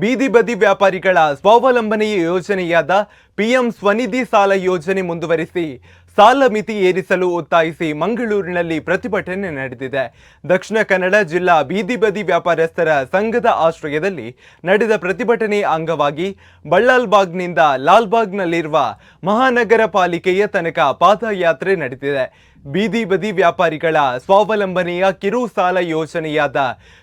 ಬೀದಿ ಬದಿ ವ್ಯಾಪಾರಿಗಳ ಸ್ವಾವಲಂಬನೆಯ ಯೋಜನೆಯಾದ ಪಿಎಂ ಸ್ವನಿಧಿ ಸಾಲ ಯೋಜನೆ ಮುಂದುವರಿಸಿ ಸಾಲ ಮಿತಿ ಏರಿಸಲು ಒತ್ತಾಯಿಸಿ ಮಂಗಳೂರಿನಲ್ಲಿ ಪ್ರತಿಭಟನೆ ನಡೆದಿದೆ. ದಕ್ಷಿಣ ಕನ್ನಡ ಜಿಲ್ಲಾ ಬೀದಿ ಬದಿ ವ್ಯಾಪಾರಸ್ಥರ ಸಂಘದ ಆಶ್ರಯದಲ್ಲಿ ನಡೆದ ಪ್ರತಿಭಟನೆ ಅಂಗವಾಗಿ ಬಳ್ಳಾಲ್ಬಾಗ್ನಿಂದ ಲಾಲ್ಬಾಗ್ನಲ್ಲಿರುವ ಮಹಾನಗರ ಪಾಲಿಕೆಯ ತನಕ ಪಾದಯಾತ್ರೆ ನಡೆದಿದೆ. ಬೀದಿ ಬದಿ ವ್ಯಾಪಾರಿಗಳ ಸ್ವಾವಲಂಬನೆಯ ಕಿರು ಸಾಲ ಯೋಜನೆಯಾದ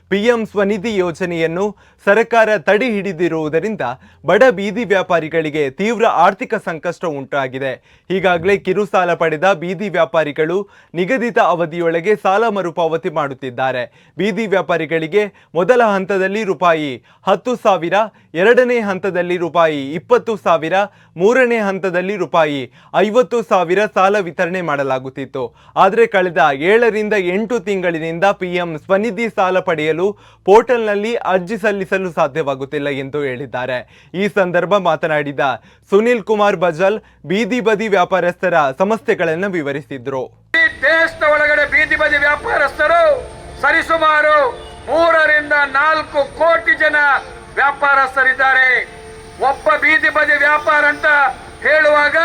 ಪಿಎಂ ಸ್ವನಿಧಿ ಯೋಜನೆಯನ್ನು ಸರ್ಕಾರ ತಡೆ ಹಿಡಿದಿರುವುದರಿಂದ ಬಡ ಬೀದಿ ವ್ಯಾಪಾರಿಗಳಿಗೆ ತೀವ್ರ ಆರ್ಥಿಕ ಸಂಕಷ್ಟ ಉಂಟಾಗಿದೆ. ಈಗಾಗಲೇ ಕಿರು ಸಾಲ ಪಡೆದ ಬೀದಿ ವ್ಯಾಪಾರಿಗಳು ನಿಗದಿತ ಅವಧಿಯೊಳಗೆ ಸಾಲ ಮರುಪಾವತಿ ಮಾಡುತ್ತಿದ್ದಾರೆ. ಬೀದಿ ವ್ಯಾಪಾರಿಗಳಿಗೆ ಮೊದಲ ಹಂತದಲ್ಲಿ ರೂಪಾಯಿ ಹತ್ತು ಸಾವಿರ, ಎರಡನೇ ಹಂತದಲ್ಲಿ ರೂಪಾಯಿ ಇಪ್ಪತ್ತು ಸಾವಿರ, ಮೂರನೇ ಹಂತದಲ್ಲಿ ರೂಪಾಯಿ ಐವತ್ತು ಸಾವಿರ ಸಾಲ ವಿತರಣೆ ಮಾಡಲಾಗುತ್ತಿತ್ತು. ಆದರೆ ಕಳೆದ ಏಳರಿಂದ ಎಂಟು ತಿಂಗಳಿನಿಂದ ಪಿಎಂ ಸ್ವನಿಧಿ ಸಾಲ ಪಡೆಯಲು ಪೋರ್ಟಲ್ನಲ್ಲಿ ಅರ್ಜಿ ಸಲ್ಲಿಸಲು ಸಾಧ್ಯವಾಗುತ್ತಿಲ್ಲ ಎಂದು ಹೇಳಿದ್ದಾರೆ. ಈ ಸಂದರ್ಭ ಮಾತನಾಡಿದ ಸುನಿಲ್ ಕುಮಾರ್ ಬಜಲ್ ಬೀದಿ ಬದಿ ವ್ಯಾಪಾರಸ್ಥರ ಸಮಸ್ಯೆಗಳನ್ನು ವಿವರಿಸಿದ್ರು. ದೇಶದ ಒಳಗಡೆ ಬೀದಿ ಬದಿ ವ್ಯಾಪಾರಸ್ಥರು ಸರಿಸುಮಾರು ಮೂರರಿಂದ ನಾಲ್ಕು ಕೋಟಿ ಜನ ವ್ಯಾಪಾರಸ್ಥರಿದ್ದಾರೆ. ಒಬ್ಬ ಬೀದಿ ಬದಿ ವ್ಯಾಪಾರ ಅಂತ ಹೇಳುವಾಗ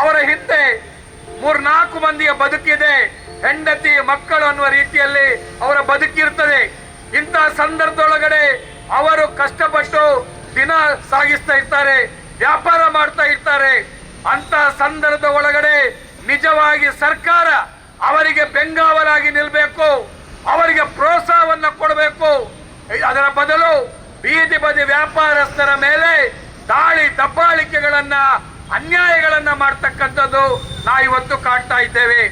ಅವರ ಹಿಂದೆ ಮೂರ್ನಾಲ್ಕು ಮಂದಿಯ ಬದುಕಿದೆ ಹೆಂಡತಿ, ಮಕ್ಕಳು ಅನ್ನುವ ರೀತಿಯಲ್ಲಿ ಅವರ ಬದುಕಿರ್ತದೆ ಇಂತಹ ಸಂದರ್ಭದೊಳಗಡೆ ಅವರು ಕಷ್ಟಪಟ್ಟು ದಿನ ಸಾಗಿಸ್ತಾ ಇರ್ತಾರೆ, ವ್ಯಾಪಾರ ಮಾಡ್ತಾ ಇರ್ತಾರೆ. ಅಂತ ಸಂದರ್ಭದ ಒಳಗಡೆ ನಿಜವಾಗಿ ಸರ್ಕಾರ ಅವರಿಗೆ ಬೆಂಗಾವಲಾಗಿ ನಿಲ್ಬೇಕು, ಅವರಿಗೆ ಪ್ರೋತ್ಸಾಹವನ್ನ ಕೊಡಬೇಕು. ಅದರ ಬದಲು ಬೀದಿ ಬದಿ ವ್ಯಾಪಾರಸ್ಥರ ಮೇಲೆ ದಾಳಿ ದಬ್ಬಾಳಿಕೆಗಳನ್ನ ಅನ್ಯಾಯಗಳನ್ನ ಮಾಡ್ತಕ್ಕಂಥದ್ದು ನಾ ಇವತ್ತು ಕಾಣ್ತಾ ಇದ್ದೇವೆ.